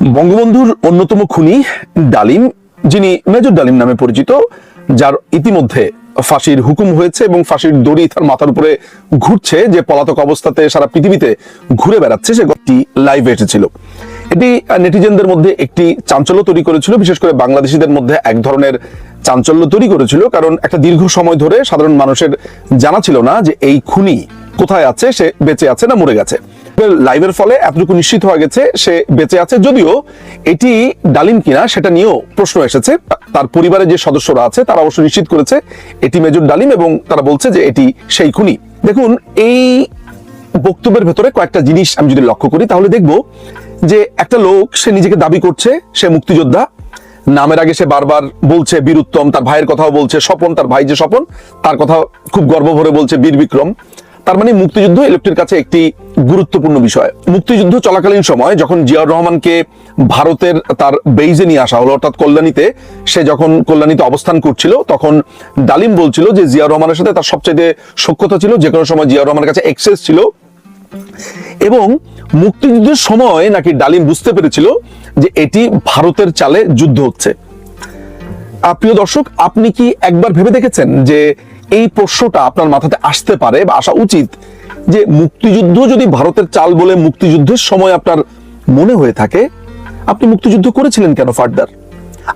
বঙ্গবন্ধুর অন্যতম খুনি ডালিম, যিনি মেজর ডালিম নামে পরিচিত, যার ইতিমধ্যে ফাঁসির হুকুম হয়েছে এবং ফাঁসির দড়ি তার মাথার উপরে ঘুরছে, যে পলাতক অবস্থাতে সারা পৃথিবীতে ঘুরে বেড়াচ্ছে, সে একটি লাইভে এসেছিল। এটি নেটিজেনদের মধ্যে একটি চাঞ্চল্য তৈরি করেছিল, বিশেষ করে বাংলাদেশিদের মধ্যে এক ধরনের চাঞ্চল্য তৈরি করেছিল, কারণ একটা দীর্ঘ সময় ধরে সাধারণ মানুষের জানা ছিল না যে এই খুনি কোথায় আছে, সে বেঁচে আছে না মরে গেছে। লাইভের ফলে এতটুকু নিশ্চিত হয়ে গেছে, সে বেঁচে আছে। যদিও এটি ডালিম কিনা সেটা নিয়েও প্রশ্ন এসেছে। তার পরিবারের যে সদস্যরা আছে, তারা অবশ্য নিশ্চিত করেছে, এটি মেজর ডালিম এবং তারা বলছে যে এটি সেই খুনি। দেখুন, এই বক্তব্যের ভেতরে কয়েকটা জিনিস আমি যদি লক্ষ্য করি, তাহলে দেখব যে একটা লোক, সে নিজেকে দাবি করছে, সে মুক্তিযোদ্ধা। নামের আগে সে বারবার বলছে বীর উত্তম তার ভাইয়ের কথাও বলছে, স্বপন, তার ভাই যে স্বপন, তার কথা খুব গর্ব ভরে বলছে, বীর বিক্রম। তার মানে মুক্তিযুদ্ধ ইলেকট্রির কাছে একটি গুরুত্বপূর্ণ বিষয়। মুক্তিযুদ্ধ চলাকালীন সময় যখন জিয়াউর রহমানকে ভারতের তার বেইজে নিয়ে আসা হলো, অর্থাৎ কল্যাণীতে, সে যখন কল্যাণীতে অবস্থান করছিল, তখন ডালিম বলছিল যে জিয়াউর রহমানের সাথে তার সবচেয়ে সক্ষতা ছিল, যে কোনো সময় জিয়াউর রহমানের কাছে এক্সেস ছিল। এবং মুক্তিযুদ্ধের সময় নাকি ডালিম বুঝতে পেরেছিল যে এটি ভারতের চালে যুদ্ধ হচ্ছে। প্রিয় দর্শক, আপনি কি একবার ভেবে দেখেছেন যে এই প্রশ্নটা আপনার মাথাতে আসতে পারে বা আসা উচিত যে মুক্তিযুদ্ধ যদি ভারতের চাল বলে মুক্তিযুদ্ধের সময় আপনার মনে হয়ে থাকে, আপনি মুক্তিযুদ্ধ করেছিলেন কেন ফার্দার?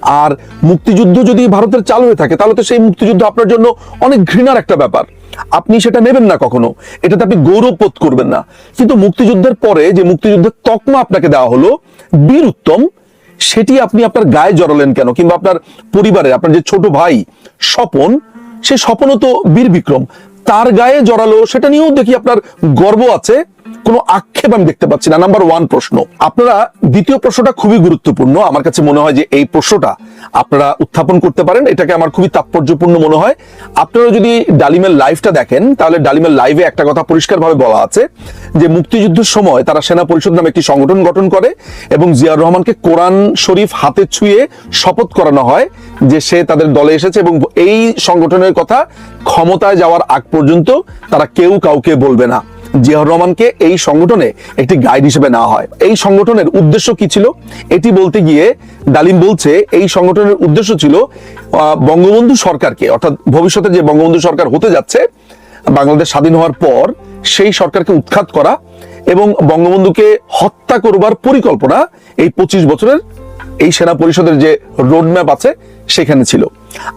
আর মুক্তিযুদ্ধ যদি ভারতের চাল হয়ে থাকে, তাহলে তো সেই মুক্তিযুদ্ধ আপনার জন্য অনেক ঘৃণার একটা ব্যাপার। আপনি সেটা নেবেন না কখনো। এটাতে আপনি গৌরব বোধ করবেন না। কিন্তু মুক্তিযুদ্ধের পরে যে মুক্তিযুদ্ধের তকমা আপনাকে দেওয়া হলো, বীর উত্তম, সেটি আপনি আপনার গায়ে জড়ালেন কেন? কিংবা আপনার পরিবারে, আপনার যে ছোট ভাই স্বপন সে স্বপ্ন তো বীর বিক্রম তার গায়ে জড়ালো সেটা নিয়েও দেখি আপনার গর্ব আছে। কোনো আক্ষেপ আমি দেখতে পাচ্ছি না। নাম্বার ওয়ান প্রশ্ন। আপনারা দ্বিতীয় প্রশ্নটা খুবই গুরুত্বপূর্ণ। আমার কাছে মনে হয় যে এই প্রশ্নটা আপনারা উত্থাপন করতে পারেন। এটাকে আমার খুবই তাৎপর্যপূর্ণ মনে হয়। আপনারা যদি ডালিমের লাইভটা দেখেন, তাহলে ডালিমের লাইভে একটা কথা পরিষ্কারভাবে বলা আছে যে মুক্তিযুদ্ধের সময় তারা সেনা পরিষদ নামে একটি সংগঠন গঠন করে এবং জিয়াউর রহমানকে কোরআন শরীফ হাতে ছুঁয়ে শপথ করানো হয় যে সে তাদের দলে এসেছে এবং এই সংগঠনের কথা ক্ষমতায় যাওয়ার আগ পর্যন্ত তারা কেউ কাউকে বলবে না। জিয়াউর রহমানকে এই সংগঠনে একটি গাইড হিসেবে নেওয়া হয়। এই সংগঠনের উদ্দেশ্য কি ছিল? এটি বলতে গিয়ে ডালিম বলছে, এই সংগঠনের উদ্দেশ্য ছিল বঙ্গবন্ধু সরকারকে, অর্থাৎ ভবিষ্যতে যে বঙ্গবন্ধু সরকার হতে যাচ্ছে, বাংলাদেশ স্বাধীন হওয়ার পর সেই সরকারকে উৎখাত করা এবং বঙ্গবন্ধুকে হত্যা করবার পরিকল্পনা এই পঁচিশ বছরের এই সেনা পরিষদের যে রোডম্যাপ আছে, সেখানে ছিল।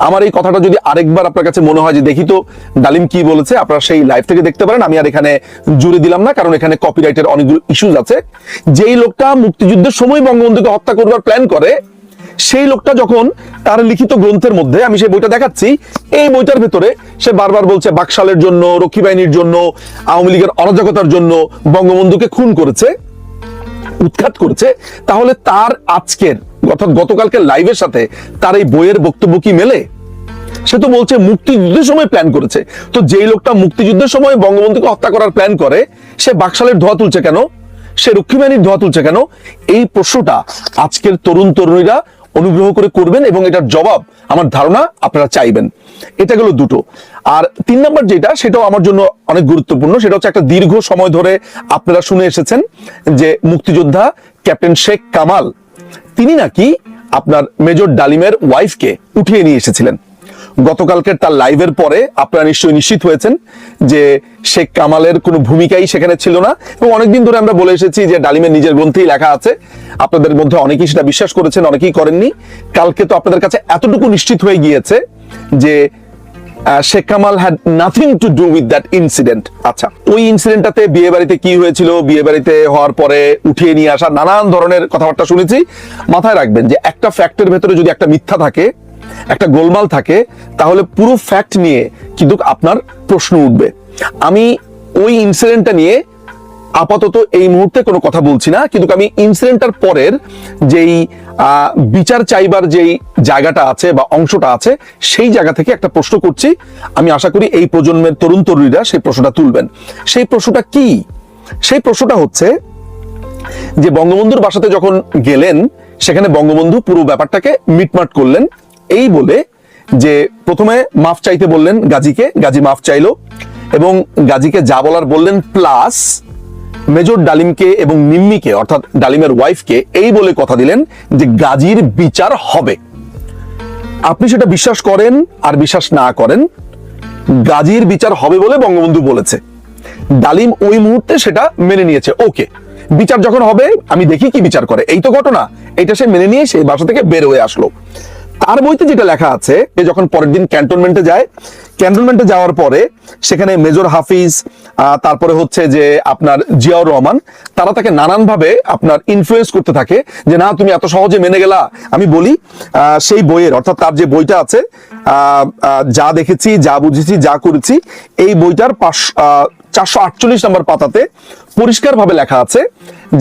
আমার এই কথাটা যদি আরেকবার আপনার কাছে মনে হয় যে দেখি তো, ডালিম কি বলেছে, আপনারা সেই লাইভ থেকে দেখতে পারেন। আমি আর এখানে জুড়ে দিলাম না, কারণ এখানে কপিরাইটের অনেকগুলো ইস্যুজ আছে। যেই লোকটা মুক্তিযুদ্ধের সময় বঙ্গবন্ধুকে হত্যা করবার প্ল্যান করে, সেই লোকটা যখন তার লিখিত গ্রন্থের মধ্যে, আমি সেই বইটা দেখাচ্ছি, এই বইটার ভেতরে সে বারবার বলছে, বাকশালের জন্য, রক্ষী বাহিনীর জন্য, আওয়ামী লীগের অরাজকতার জন্য বঙ্গবন্ধুকে খুন করেছে। উৎখাত করেছে, তাহলে তার আজকের, অর্থাৎ গতকালকে লাইভের সাথে তার এই বইয়ের বক্তব্য কি মেলে? সে তো বলছে, মুক্তিযুদ্ধের সময় প্ল্যান করেছে। তো যেই লোকটা মুক্তিযুদ্ধের সময় বঙ্গবন্ধুকে হত্যা করার প্ল্যান করে, সে বাকশালের ধোয়া তুলছে কেন? সে রক্ষী ধোয়া তুলছে কেন? এই প্রশ্নটা আজকের তরুণ তরুণীরা অনুগ্রহ করে করবেন এবং এটার জবাব আমার ধারণা আপনারা চাইবেন। এটা গেল দুটো। আর তিন নম্বর যেটা, সেটাও আমার জন্য অনেক গুরুত্বপূর্ণ, সেটা হচ্ছে একটা দীর্ঘ সময় ধরে আপনারা শুনে এসেছেন যে মুক্তিযোদ্ধা ক্যাপ্টেন শেখ কামাল, তিনি নাকি আপনার মেজর ডালিমের ওয়াইফকে উঠিয়ে নিয়ে এসেছিলেন। গতকালকের তার লাইভের পরে আপনারা নিশ্চয়ই নিশ্চিত হয়েছেন যে শেখ কামালের কোনো ভূমিকাই সেখানে ছিল না। এবং অনেকদিন ধরে আমরা বলে এসেছি যে ডালিমের নিজের গ্রন্থেই লেখা আছে। আপনাদের মধ্যে অনেকেই সেটা বিশ্বাস করেছেন, অনেকেই করেননি। কালকে তো আপনাদের কাছে এতটুকু নিশ্চিত হয়ে গিয়েছে যে Sheikh Kamal had nothing to do with that incident আচ্ছা ওই ইনসিডেন্টটাতে বিয়ে বাড়িতে কি হয়েছিল? বিয়ে বাড়িতে হওয়ার পরে উঠিয়ে নিয়ে আসা নানান ধরনের কথাবার্তা শুনেছি। মাথায় রাখবেন যে একটা ফ্যাক্টের ভেতরে যদি একটা মিথ্যা থাকে একটা গোলমাল থাকে, তাহলে পুরো ফ্যাক্ট নিয়ে কিন্তু আপনার প্রশ্ন উঠবে। আমি ওই ইনসিডেন্টটা নিয়ে আপাতত এই মুহূর্তে কোনো কথা বলছি না, কিন্তু আমি ইনসিডেন্টটার পরের যেই বিচার চাইবার যেই জায়গাটা আছে বা অংশটা আছে, সেই জায়গা থেকে একটা প্রশ্ন করছি। আমি আশা করি এই প্রজন্মের তরুণ তরুণীরা সেই প্রশ্নটা তুলবেন। সেই প্রশ্নটা কি? সেই প্রশ্নটা হচ্ছে যে বঙ্গবন্ধুর বাসাতে যখন গেলেন, সেখানে বঙ্গবন্ধু পুরো ব্যাপারটাকে মিটমাট করলেন। এই বলে যে প্রথমে মাফ চাইতে বললেন গাজীকে, গাজী মাফ চাইলো এবং গাজীকে যা বলার বললেন প্লাস মেজর ডালিমকে এবং নিম্মিকে, অর্থাৎ ডালিমের ওয়াইফকে এই বলে কথা দিলেন যে গাজীর বিচার হবে। আপনি সেটা বিশ্বাস করেন আর বিশ্বাস না করেন, গাজীর বিচার হবে বলে বঙ্গবন্ধু বলেছে। ডালিম ওই মুহূর্তে সেটা মেনে নিয়েছে। ওকে, বিচার যখন হবে, আমি দেখি কি বিচার করে। এই তো ঘটনা, এটা সে মেনে নিয়ে সেই বাসা থেকে বের হয়ে আসলো। তার বইতে যেটা লেখা আছে যে যখন পরের দিন ক্যান্টনমেন্টে যায়, ক্যান্টনমেন্টে যাওয়ার পরে সেখানে মেজর হাফিজ তারপরে হচ্ছে যে আপনার জিয়াউর রহমান, তারা তাকে নানানভাবে আপনার ইনফ্লুয়েন্স করতে থাকে যে, না, তুমি এত সহজে মেনে গেলা। আমি বলি সেই বইয়ের, অর্থাৎ তার যে বইটা আছে যা দেখেছি, যা বুঝেছি, যা করেছি, এই বইটার পাঁচ চারশো আটচল্লিশ নম্বর পাতাতে পরিষ্কারভাবে লেখা আছে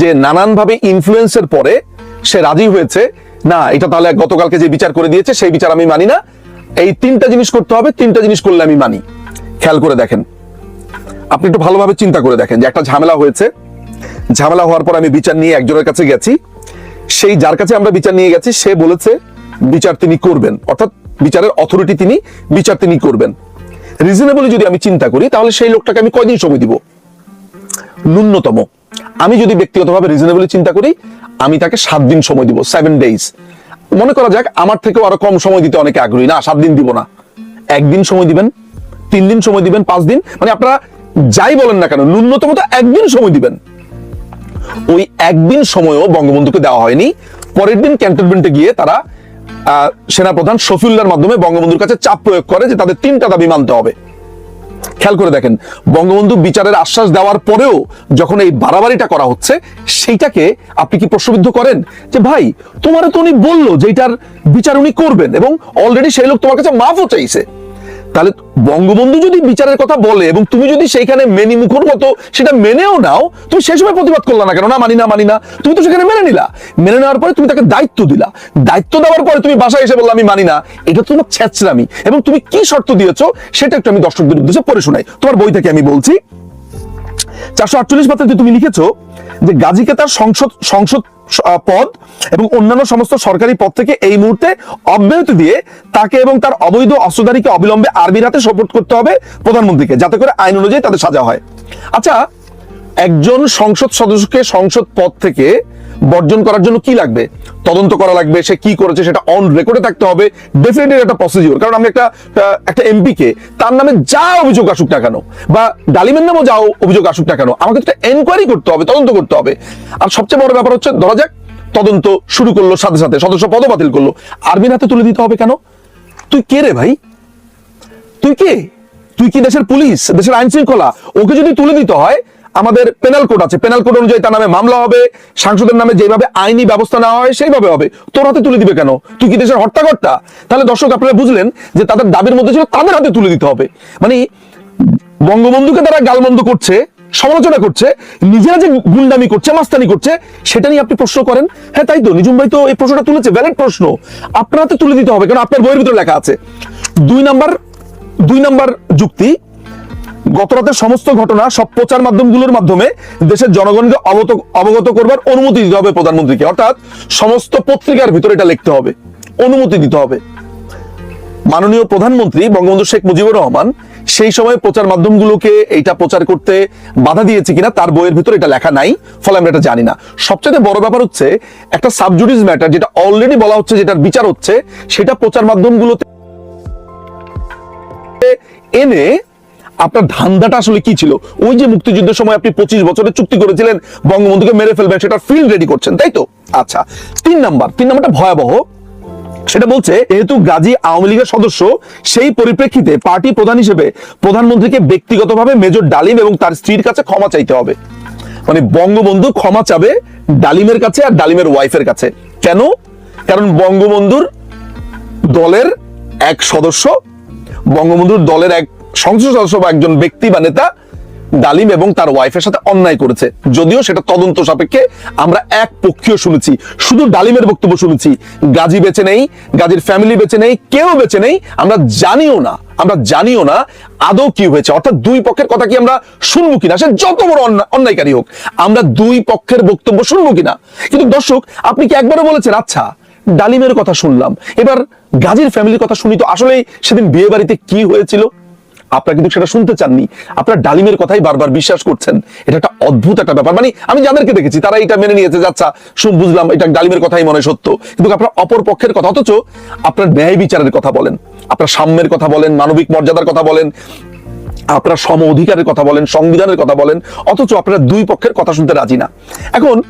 যে, নানানভাবে ইনফ্লুয়েন্সের পরে সে রাজি হয়েছে না, এটা তাহলে গতকালকে যে বিচার করে দিয়েছে, সেই বিচার আমি মানি না। এই তিনটা জিনিস করতে হবে, তিনটা জিনিস করলে আমি মানি। খেয়াল করে দেখেন। আপনি একটু ভালোভাবে চিন্তা করে দেখেন যে একটা ঝামেলা হয়েছে। ঝামেলা হওয়ার পর আমি বিচার নিয়ে একজনের কাছে গেছি। সেই যার কাছে আমরা বিচার নিয়ে গেছি, সে বলেছে, বিচার তিনি করবেন। অর্থাৎ বিচারের অথরিটি তিনি, বিচার তিনি করবেন। রিজনেবলি যদি আমি চিন্তা করি, তাহলে সেই লোকটাকে আমি কয়দিন সময় দিব? ন্যূনতম। আমি যদি ব্যক্তিগতভাবে রিজনেবলি চিন্তা করি আমি তাকে সাত দিন সময় দিব সেভেন ডেইজ মনে করা যাক, আমার থেকেও আরও কম সময় দিতে অনেকে আগ্রহী। না, সাত দিন দিব না। একদিন সময় দিবেন, তিন দিন সময় দিবেন, পাঁচ দিন। মানে আপনারা যাই বলেন না কেন, ন্যূনতম তো একদিন সময় দিবেন। ওই একদিন সময়ও বঙ্গবন্ধুকে দেওয়া হয়নি। পরের দিন ক্যান্টনমেন্টে গিয়ে তারা সেনাপ্রধান শফিউল্লাহর মাধ্যমে বঙ্গবন্ধুর কাছে চাপ প্রয়োগ করে যে তাদের তিনটা দাবি মানতে হবে। খেয়াল করে দেখেন, বঙ্গবন্ধু বিচারের আশ্বাস দেওয়ার পরেও যখন এই বাড়াবাড়িটা করা হচ্ছে, সেইটাকে আপনি কি প্রশ্নবিদ্ধ করেন? যে ভাই তোমার তো উনি বলল যে এটার বিচার উনি করবেন এবং অলরেডি সেই লোক তোমার কাছে মাফও চাইছে। তাহলে বঙ্গবন্ধু যদি বিচারের কথা বলে এবং তুমি যদি সেইখানে মেনি মুখর মতো সেটা মেনেও নাও, তুমি সেই সময় প্রতিবাদ করলা না কেন? না মানি না মানি না। তুমি তো সেখানে মেনে নিলা। মেনে নেওয়ার পরে তুমি তাকে দায়িত্ব দিলা। দায়িত্ব দেওয়ার পরে তুমি বাসায় এসে বললা, আমি মানি না। এটা তোমার ছেচরামি এবং তুমি কি শর্ত দিয়েছ, সেটা একটু আমি দর্শকদের উদ্দেশ্যে পড়ে শোনাই। তোমার বই থেকে আমি বলছি চারশো আটচল্লিশ পাতাতে তুমি লিখেছো যে গাজীকে তার সংসদ সংসদ পদ এবং অন্যান্য সমস্ত সরকারি পদ থেকে এই মুহূর্তে অব্যাহতি দিয়ে তাকে এবং তার অবৈধ অস্ত্রধারীকে অবিলম্বে আর্মির হাতে সপোর্ট করতে হবে প্রধানমন্ত্রীকে, যাতে করে আইন অনুযায়ী তাদের সাজা হয়। আচ্ছা একজন সংসদ সদস্যকে সংসদ পদ থেকে বর্জন করার জন্য কি লাগবে? তদন্ত করা লাগবে, সে কি করেছে সেটা অন রেকর্ডে থাকতে হবে ডেফিনেটলি একটা প্রসিডিওর কারণ আমি একটা একটা এমপি কে, তার নামে যা অভিযোগ আসুক না কেন, বা ডালিমের নামেও যা অভিযোগ আসুক না কেন, আমাকে তো এনকোয়ারি করতে হবে, তদন্ত করতে হবে। আর সবচেয়ে বড় ব্যাপার হচ্ছে, ধরা যাক, তদন্ত শুরু করল সাথে সাথে, সদস্য পদ বাতিল করল। আর্মির হাতে তুলে দিতে হবে কেন? তুই কে রে ভাই? তুই কে? তুই কি দেশের পুলিশ, দেশের আইন শৃঙ্খলা ওকে যদি তুলে দিতে হয় আমাদের পেনাল কোড আছে। পেনাল কোড অনুযায়ী তার নামে মামলা হবে, সাংসদের নামে যেভাবে আইনি ব্যবস্থা নেওয়া হয়, সেইভাবে হবে। তোর হাতে তুলে দিবে কেন? তুই কি দেশের হর্তাকর্তা তাহলে দর্শক, আপনারা বুঝলেন যে তাদের দাবির মধ্যে ছিল, তাদের হাতে তুলে দিতে হবে। মানে বঙ্গবন্ধুকে তারা গালমন্দ করছে, সমালোচনা করছে, নিজেরা যে গুন্ডামি করছে, মাস্তানি করছে, সেটা নিয়ে আপনি প্রশ্ন করেন? হ্যাঁ তাই তো নিজুম ভাই তো এই প্রশ্নটা তুলেছে ভ্যালিড প্রশ্ন। আপনার হাতে তুলে দিতে হবে কারণ আপনার বইয়ের ভিতরে লেখা আছে। দুই নাম্বার দুই নাম্বার যুক্তি গত রাতের সমস্ত ঘটনা সব প্রচার মাধ্যমগুলোর মাধ্যমে দেশের জনগণকে অবগত অবগত করবার অনুমতি দিতে হবে প্রধানমন্ত্রীকে। অর্থাৎ সমস্ত পত্রিকার ভিতরে এটা লিখতে হবে। অনুমতি দিতে হবে। মাননীয় প্রধানমন্ত্রী বঙ্গবন্ধু শেখ মুজিবুর রহমান সেই সময় প্রচার মাধ্যমগুলোকে এইটা প্রচার করতে বাধা দিয়েছে কিনা তার বইয়ের ভিতরে এটা লেখা নাই, ফলে আমরা এটা জানি না। সবচেয়ে বড় ব্যাপার হচ্ছে, একটা সাবজুডিস ম্যাটার যেটা অলরেডি বলা হচ্ছে, যেটার বিচার হচ্ছে, সেটা প্রচার মাধ্যমগুলোতে এনে আপনার ধান্দাটা আসলে কি ছিল? ওই যে মুক্তিযুদ্ধের সময় আপনি পঁচিশ বছরের চুক্তি করেছিলেন, বঙ্গবন্ধুকে মেরে ফেলবেন সেটা ফিল্ড রেডি করছেন, তাই তো? আচ্ছা তিন নাম্বার, তিন নাম্বারটা ভয়াবহ। সেটা বলছে, যেহেতু গাজী আওয়ামী লীগের সদস্য, সেই পরিপ্রেক্ষিতে পার্টি প্রধান হিসেবে প্রধানমন্ত্রীকে ব্যক্তিগতভাবে মেজর ডালিম এবং তার স্ত্রীর কাছে ক্ষমা চাইতে হবে। মানে বঙ্গবন্ধু ক্ষমা চাবে ডালিমের কাছে আর ডালিমের ওয়াইফের কাছে। কেন? কারণ বঙ্গবন্ধুর দলের এক সদস্য, বঙ্গবন্ধুর দলের এক সংসদ সদস্য বা একজন ব্যক্তি বা নেতা ডালিম এবং তার ওয়াইফের সাথে অন্যায় করেছে। যদিও সেটা তদন্ত সাপেক্ষে আমরা এক পক্ষীয় শুনেছি। শুধু ডালিমের বক্তব্য শুনেছি। গাজী বেঁচে নেই, গাজীর ফ্যামিলি বেঁচে নেই, কেউ বেঁচে নেই। আমরা জানিও না, আমরা জানিও না আদৌ কি হয়েছে। অর্থাৎ দুই পক্ষের কথা কি আমরা শুনব কিনা? সে যত বড় অন্যায়কারী হোক, আমরা দুই পক্ষের বক্তব্য শুনব কিনা? কিন্তু দর্শক, আপনি কি একবারও বলেছেন আচ্ছা ডালিমের কথা শুনলাম। এবার গাজীর ফ্যামিলির কথা শুনি তো আসলে সেদিন বিয়ে বাড়িতে কি হয়েছিল? আপনারা কিন্তু সেটা শুনতে চাননি। আপনারা ডালিমের কথাই বারবার বিশ্বাস করছেন। এটা একটা অদ্ভুত একটা ব্যাপার। মানে আমি যাদেরকে দেখেছি, তারা এটা মেনে নিয়েছে যাচ্ছা শুন বুঝলাম, এটা ডালিমের কথাই মনে সত্য। কিন্তু আপনার অপর পক্ষের কথা, অথচ আপনার ন্যায় বিচারের কথা বলেন, আপনার সাম্যের কথা বলেন, মানবিক মর্যাদার কথা বলেন, আপনার সম অধিকারের কথা বলেন, সংবিধানের কথা বলেন, অথচ আপনারা দুই পক্ষের কথা শুনতে রাজি না। এখন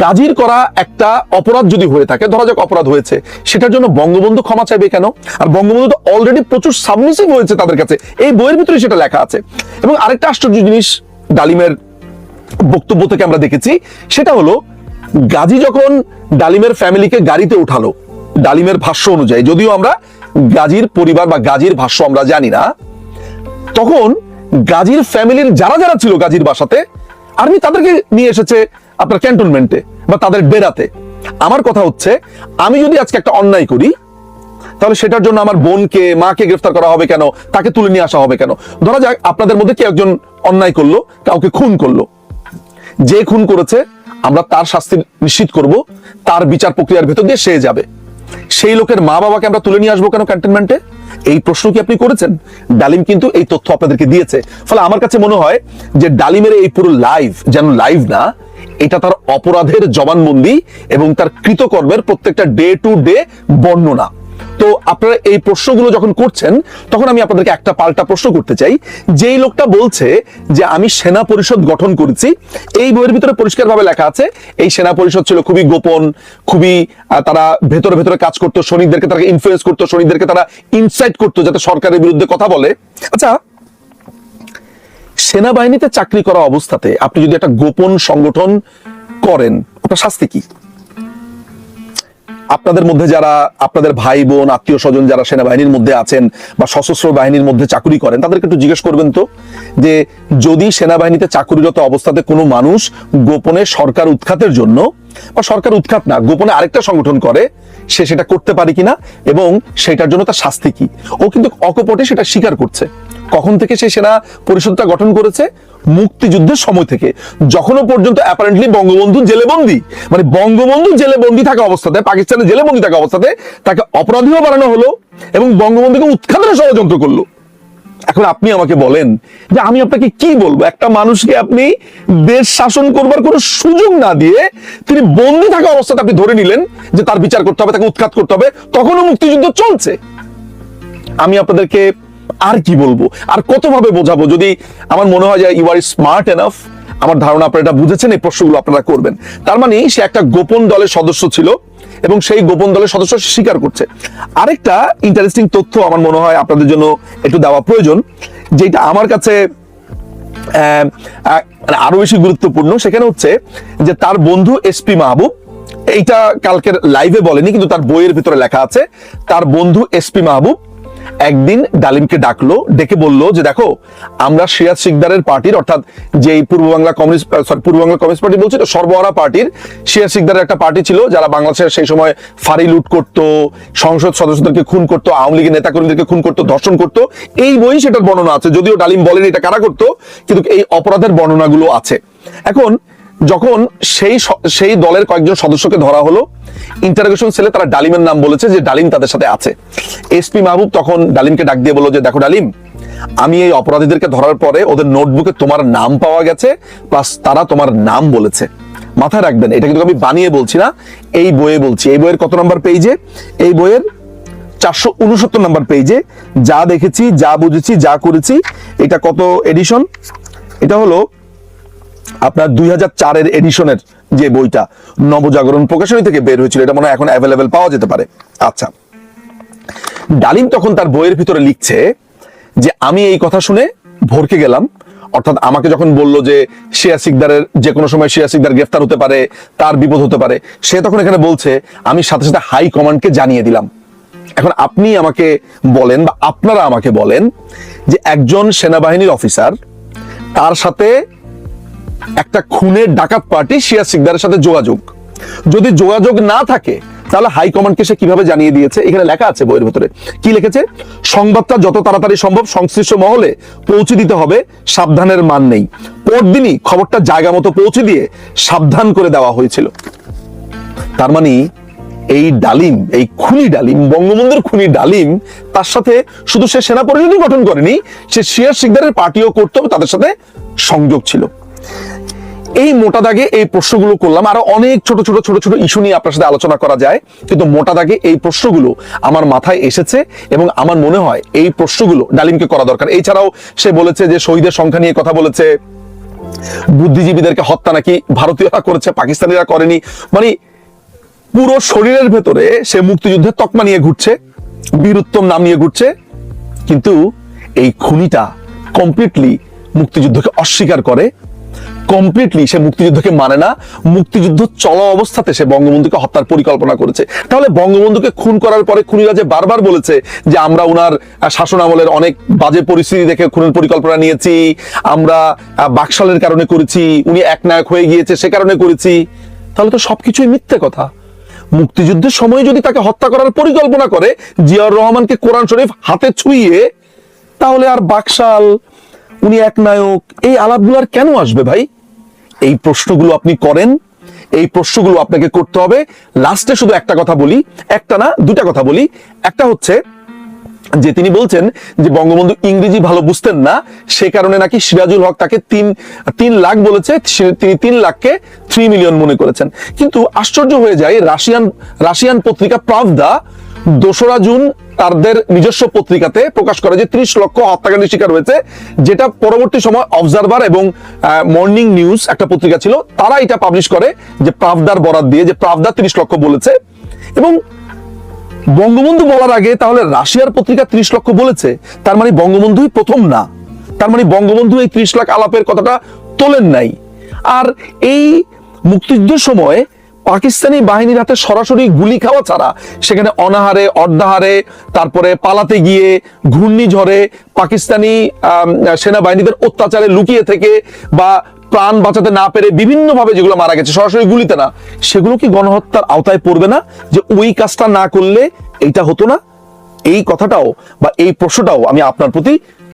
গাজীর করা একটা অপরাধ যদি হয়ে থাকে, ধরা যাক অপরাধ হয়েছে, সেটার জন্য বঙ্গবন্ধু ক্ষমা চাইবে কেন? আর বঙ্গবন্ধু তো অলরেডি প্রচুর সাবমিসিভ হয়েছে তাদের কাছে। এই বইয়ের ভিতরে সেটা লেখা আছে। এবং আরেকটা আশ্চর্য জিনিস ডালিমের বক্তব্য থেকে আমরা দেখেছি, সেটা হলো, গাজী যখন ডালিমের ফ্যামিলিকে গাড়িতে উঠালো, ডালিমের ভাষ্য অনুযায়ী, যদিও আমরা গাজীর পরিবার বা গাজীর ভাষ্য আমরা জানি না, তখন গাজীর ফ্যামিলির যারা যারা ছিল গাজীর বাসাতে আর্মি তাদেরকে নিয়ে এসেছে আপনার ক্যান্টনমেন্টে বা তাদের ডেরাতে আমার কথা হচ্ছে, আমি যদি আজকে একটা অন্যায় করি, তাহলে সেটার জন্য আমার বোনকে, মাকে গ্রেফতার করা হবে কেন? তাকে তুলে নিয়ে আসা হবে কেন? ধরা যাক আপনাদের মধ্যে কেউ একজন অন্যায় করল, কাউকে খুন করল। যে খুন করেছে, আমরা তার শাস্তি নিশ্চিত করব, তার বিচার প্রক্রিয়ার ভেতর দিয়ে সে যাবে। সেই লোকের মা বাবাকে আমরা তুলে নিয়ে আসব কেন ক্যান্টনমেন্টে এই প্রশ্ন কি আপনি করেছেন? ডালিম কিন্তু এই তথ্য আপনাদেরকে দিয়েছে। ফলে আমার কাছে মনে হয় যে ডালিমের এই পুরো লাইভ যেন লাইভ না, এটা তার অপরাধের জবানবন্দি এবং তার কৃতকর্মের প্রত্যেকটা ডে টু ডে বর্ণনা। তো আপনারা এই প্রশ্নগুলো যখন করছেন, তখন আমি আপনাদেরকে একটা পাল্টা প্রশ্ন করতে চাই। যেই লোকটা বলছে যে, আমি সেনা পরিষদ গঠন করেছি। এই বইয়ের ভিতরে পরিষ্কারভাবে লেখা আছে, এই সেনা পরিষদ ছিল খুবই গোপন, খুবই তারা ভেতরে ভেতরে কাজ করতো, সৈনিকদেরকে তারা ইনফ্লুয়েন্স করতো, সৈনিকদেরকে তারা ইনসাইট করতো যাতে সরকারের বিরুদ্ধে কথা বলে। আচ্ছা সেনাবাহিনীতে চাকরি করা অবস্থাতে আপনি যদি একটা গোপন সংগঠন করেন, আপনার শাস্তি কি? আপনাদের মধ্যে যারা, আপনাদের ভাই বোন, আত্মীয় স্বজন যারা সেনাবাহিনীর মধ্যে আছেন বা সশস্ত্র বাহিনীর মধ্যে চাকুরি করেন, তাদেরকে একটু জিজ্ঞেস করবেন তো, যে যদি সেনাবাহিনীতে চাকুরিরত অবস্থাতে কোনো মানুষ গোপনে সরকার উৎখাতের জন্য বা সরকার উৎখাত না, গোপনে আরেকটা সংগঠন করে, সে সেটা করতে পারে কিনা এবং সেটার জন্য তার শাস্তি কি? ও কিন্তু অকপটে সেটা স্বীকার করছে। কখন থেকে সেই সেনা পরিষদটা গঠন করেছে? মুক্তিযুদ্ধের সময় থেকে, যখনও পর্যন্ত অ্যাপারেন্টলি বঙ্গবন্ধু জেলে বন্দি মানে বঙ্গবন্ধু জেলে বন্দি থাকা অবস্থাতে, পাকিস্তানের জেলে বন্দি থাকা অবস্থাতে তাকে অপরাধীও বানানো হলো এবং বঙ্গবন্ধুকে উৎখাতের ষড়যন্ত্র করল। এখন আপনি আমাকে বলেন যে আমি আপনাকে কি বলব? একটা মানুষকে আপনি দেশ শাসন করবার কোনো সুযোগ না দিয়ে তিনি বন্দি থাকা অবস্থাতে আপনি ধরে নিলেন যে তার বিচার করতে হবে, তাকে উৎখাত করতে হবে, তখনও মুক্তিযুদ্ধ চলছে। আমি আপনাদেরকে আর কি বলব? আর কতভাবে বোঝাবো? যদি আমার মনে হয় যে ইউ আর স্মার্ট এনাফ আমার ধারণা আপনারা এটা বুঝেছেন, এই প্রশ্নগুলো আপনারা করবেন। তার মানে সে একটা গোপন দলের সদস্য ছিল এবং সেই গোপন দলের সদস্য স্বীকার করছে। আরেকটা ইন্টারেস্টিং তথ্য আমার মনে হয় আপনাদের জন্য একটু দেওয়া প্রয়োজন, যেটা আমার কাছে আরও বেশি গুরুত্বপূর্ণ, সেখানে হচ্ছে যে তার বন্ধু এসপি মাহবুব, এইটা কালকের লাইভে বলেনি, কিন্তু তার বইয়ের ভিতরে লেখা আছে, তার বন্ধু এসপি মাহবুব একদিন ডালিমকে ডাকলো, ডেকে বলল যে, দেখো, আমরা সিরাজ সিকদারের পার্টির, অর্থাৎ যে পূর্ব বাংলা কমিউনিস্ট সরি পূর্ব বাংলা কমিউনিস্ট পার্টি বলছি সর্বহারা পার্টির সিরাজ সিকদারের একটা পার্টি ছিল, যারা বাংলাদেশের সেই সময় ফাঁড়ি লুট করতো, সংসদ সদস্যদেরকে খুন করতো, আওয়ামী লীগের নেতাকর্মীদেরকে খুন করতো, ধর্ষণ করতো, এই বই সেটার বর্ণনা আছে, যদিও ডালিম বলেন এটা কারা করতো, কিন্তু এই অপরাধের বর্ণনাগুলো আছে। এখন যখন সেই সেই দলের কয়েকজন সদস্যকে ধরা হলো ইন্টারোগেশন সেলে তারা ডালিমের নাম বলেছে যে ডালিম তাদের সাথে আছে। এসপি মাহবুব তখন ডালিমকে ডাক দিয়ে বলল যে, দেখো ডালিম, আমি এই অপরাধীদেরকে ধরার পরে ওদের নোটবুকে তোমার নাম পাওয়া গেছে প্লাস তারা তোমার নাম বলেছে। মাথায় রাখবেন, এটা কিন্তু আমি বানিয়ে বলছি না, এই বইয়ে বলছি। এই বইয়ের কত নম্বর পেজে এই বইয়ের চারশো উনসত্তর নম্বর পেজে যা দেখেছি, যা বুঝেছি, যা করেছি, এটা কত এডিশন এটা হলো আপনার দুই হাজার চারের এডিশনের যে বইটা নবজাগরণ প্রকাশনী থেকে বের হয়েছিল, এটা মনে এখন অ্যাভেলেবেল পাওয়া যেতে পারে। আচ্ছা ডালিম তখন তার বইয়ের ভিতরে লিখছে যে, আমি এই কথা শুনে ভরকে গেলাম। অর্থাৎ আমাকে যখন বলল যে, শিয়া সিকদারের যে কোনো সময় শিয়া সিকদার গ্রেফতার হতে পারে, তার বিপদ হতে পারে, সে তখন এখানে বলছে, আমি সাথে সাথে হাই কমান্ডকে জানিয়ে দিলাম। এখন আপনি আমাকে বলেন বা আপনারা আমাকে বলেন যে, একজন সেনাবাহিনীর অফিসার তার সাথে একটা খুনের ডাকাত পার্টি শিয়া সিকদারের সাথে যোগাযোগ। যদি যোগাযোগ না থাকে, তাহলে হাই কমান্ডকে সে কীভাবে জানিয়ে দিয়েছে? এখানে লেখা আছে বইয়ের ভিতরে। কি লিখেছে? সংবাদটা যত তাড়াতাড়ি সম্ভব সংশ্লিষ্ট মহলে পৌঁছে দিতে হবে, সাবধানের মান নেই। পরদিনই খবরটা জায়গা মতো পৌঁছে দিয়ে সাবধান করে দেওয়া হয়েছিল। তার মানে এই ডালিম, এই খুনি ডালিম, বঙ্গবন্ধুর খুনি ডালিম, তার সাথে শুধু সে সেনা পরিষদই গঠন করেনি, সে শিয়ার শিকদারের পার্টিও করতো এবং তাদের সাথে সংযোগ ছিল। এই মোটা দাগে এই প্রশ্নগুলো করলাম। আরও অনেক ছোট ছোট ছোট ছোট ইস্যু নিয়ে আপনার সাথে আলোচনা করা যায়। কিন্তু মোটা দাগে এই প্রশ্নগুলো আমার মাথায় এসেছে এবং আমার মনে হয় এই প্রশ্নগুলো ডালিমকে করা দরকার। এছাড়াও সে বলেছে যে শহীদের সংখ্যা নিয়ে কথা বলেছে। বুদ্ধিজীবীদেরকে হত্যা নাকি ভারতীয়রা করেছে, পাকিস্তানিরা করেনি। মানে পুরো শরীরের ভেতরে সে মুক্তিযুদ্ধের তকমা নিয়ে ঘুরছে, বীরুত্তম নাম নিয়ে ঘুরছে। কিন্তু এই খুনিটা কমপ্লিটলি মুক্তিযুদ্ধকে অস্বীকার করে কমপ্লিটলি সে মুক্তিযুদ্ধকে মানে না। মুক্তিযুদ্ধ চলা অবস্থাতে সে বঙ্গবন্ধুকে হত্যার পরিকল্পনা করেছে। তাহলে বঙ্গবন্ধুকে খুন করার পরে খুনিরা যে বারবার বলেছে যে আমরা ওনার শাসন আমলের অনেক বাজে পরিস্থিতি দেখে খুনের পরিকল্পনা নিয়েছি, আমরা বাকশালের কারণে করেছি, উনি একনায়ক হয়ে গিয়েছে সে কারণে করেছি, তাহলে তো সবকিছুই মিথ্যে কথা। মুক্তিযুদ্ধের সময় যদি তাকে হত্যা করার পরিকল্পনা করে, জিয়াউর রহমানকে কোরআন শরীফ হাতে ছুঁয়ে তাহলে আর বাকশাল, উনি এক নায়ক এই আলাপগুলো আর কেন আসবে ভাই? এই প্রশ্নগুলো আপনি করেন, এই প্রশ্নগুলো আপনাকে করতে হবে। লাস্টে শুধু একটা কথা বলি, একটা না দুটা কথা বলি। একটা হচ্ছে যে তিনি বলছেন যে বঙ্গবন্ধু ইংরেজি ভালো বুঝতেন না, সে কারণে নাকি সিরাজুল হক তাকে তিন তিন লাখ বলেছে তিনি তিন লাখকে থ্রি মিলিয়ন মনে করেছেন। কিন্তু আশ্চর্য হয়ে যায়, রাশিয়ান রাশিয়ান পত্রিকা প্রাভদা দোসরা জুন তাদের নিজস্ব পত্রিকাতে প্রকাশ করে যে ত্রিশ লক্ষ হত্যাকাণ্ডের শিকার হয়েছে, যেটা পরবর্তী সময় অবজারভার এবং মর্নিং নিউজ একটা পত্রিকা ছিল, তারা এটা পাবলিশ করে যে প্রাভদার বরাদ দিয়ে, যে প্রাভদা ত্রিশ লক্ষ বলেছে। এবং বঙ্গবন্ধু বলার আগে তাহলে রাশিয়ার পত্রিকা ত্রিশ লক্ষ বলেছে, তার মানে বঙ্গবন্ধুই প্রথম না। তার মানে বঙ্গবন্ধু এই ত্রিশ লাখ আলাপের কথাটা তোলেন নাই। আর এই মুক্তিযুদ্ধের সময় পাকিস্তানি বাহিনীর হাতে সরাসরি গুলি খাওয়া ছাড়া সেখানে অনাহারে, অর্ধাহারে, তারপরে পালাতে গিয়ে ঘূর্ণিঝড়ে পাকিস্তানি সেনাবাহিনীদের অত্যাচারে লুকিয়ে থেকে বা প্রাণ বাঁচাতে না পেরে বিভিন্ন ভাবে যেগুলো মারা গেছে, সরাসরি গুলিতে না, সেগুলো কি গণহত্যার আওতায় পড়বে না? যে ওই কাজটা না করলে এইটা হতো না? এই কথাটাও বা এই প্রশ্নটাও আমি আপনার প্রতি